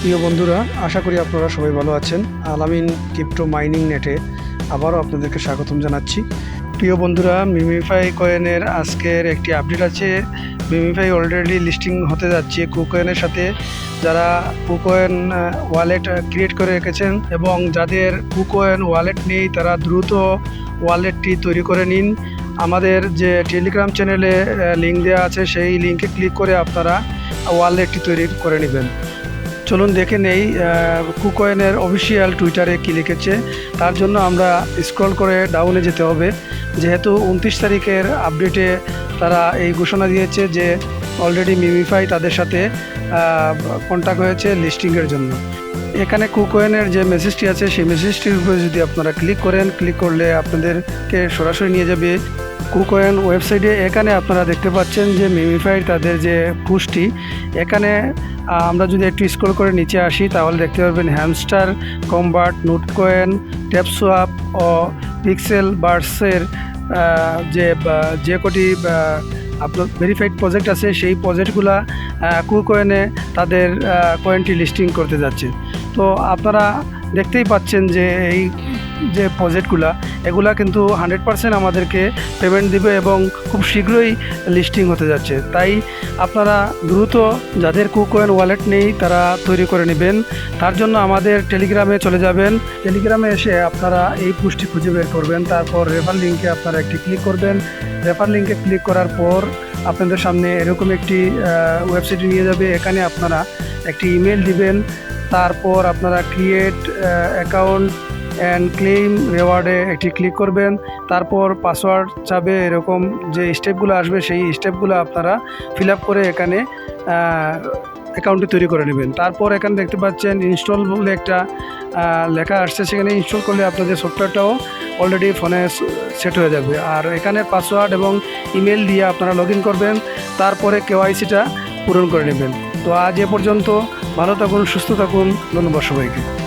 প্রিয় বন্ধুরা, আশা করি আপনারা সবাই ভালো আছেন। আলামিন ক্রিপ্টো মাইনিং নেটে আবারও আপনাদেরকে স্বাগতম জানাচ্ছি। প্রিয় বন্ধুরা, মিমিফাই কয়েনের আজকের একটি আপডেট আছে। মিমিফাই অলরেডি লিস্টিং হতে যাচ্ছে কুকয়েনের সাথে। যারা কুকয়েন ওয়ালেট ক্রিয়েট করে রেখেছেন এবং যাদের কুকয়েন ওয়ালেট নেই, তারা দ্রুত ওয়ালেটটি তৈরি করে নিন। আমাদের যে টেলিগ্রাম চ্যানেলে লিঙ্ক দেওয়া আছে, সেই লিঙ্কে ক্লিক করে আপনারা ওয়ালেটটি তৈরি করে নেবেন। চলুন দেখে নেই কুকয়েনের অফিসিয়াল টুইটারে কী লিখেছে। তার জন্য আমরা স্ক্রল করে ডাউনে যেতে হবে। যেহেতু উনত্রিশ তারিখের আপডেটে তারা এই ঘোষণা দিয়েছে যে অলরেডি মিমিফাই তাদের সাথে কন্ট্যাক্ট হয়েছে লিস্টিংয়ের জন্য। এখানে কুকয়েনের যে মেসেজটি আছে, সেই মেসেজটির উপরে যদি আপনারা ক্লিক করেন ক্লিক করলে আপনাদেরকে সরাসরি নিয়ে যাবে। কুকয়েন ওয়েবসাইটে এখানে আপনারা দেখতে পাচ্ছেন যে মিমিফাইড তাদের যে পুষ্টি, এখানে আমরা যদি একটু স্ক্রল করে নিচে আসি, তাহলে দেখতে পারবেন হ্যামস্টার কম্বার্ট নোটকয়েন ট্যাপসোয়াপ ও পিক্সেল বার্সের যে যে কটি আপনার ভেরিফাইড প্রজেক্ট আছে, সেই প্রজেক্টগুলা কুকয়েনে তাদের কয়েনটি লিস্টিং করতে যাচ্ছে। তো আপনারা দেখতেই পাচ্ছেন যে এই যে প্রজেক্টগুলা এগুলা কিন্তু হান্ড্রেড পারসেন্ট আমাদেরকে পেমেন্ট দিবে এবং খুব শীঘ্রই লিস্টিং হতে যাচ্ছে। তাই আপনারা দ্রুত যাদের কুকয়েন ওয়ালেট নেই, তারা তৈরি করে নেবেন। তার জন্য আমাদের টেলিগ্রামে চলে যাবেন। টেলিগ্রামে এসে আপনারা এই পুষ্টি খুঁজে বের করবেন। তারপর রেফার লিঙ্কে আপনারা একটি ক্লিক করবেন। রেফার লিঙ্কে ক্লিক করার পর আপনাদের সামনে এরকম একটি ওয়েবসাইটে নিয়ে যাবে। এখানে আপনারা একটি ইমেল দিবেন। তারপর আপনারা ক্রিয়েট অ্যাকাউন্ট অ্যান্ড ক্লেম রেওয়ার্ডে একটি ক্লিক করবেন। তারপর পাসওয়ার্ড চাবে এরকম যে স্টেপগুলো আসবে, সেই স্টেপগুলো আপনারা ফিল আপ করে এখানে অ্যাকাউন্টটি তৈরি করে নেবেন। তারপর এখানে দেখতে পাচ্ছেন ইনস্টল বলে একটা লেখা আসছে। সেখানে ইনস্টল করলে আপনাদের সফটওয়্যারটাও অলরেডি ফোনে সেট হয়ে যাবে। আর এখানে পাসওয়ার্ড এবং ইমেল দিয়ে আপনারা লগ করবেন। তারপরে কেওয়াইসিটা পূরণ করে নেবেন। তো আজ এ পর্যন্ত ভালো থাকুন, সুস্থ থাকুন। ধন্যবাদ সবাইকে।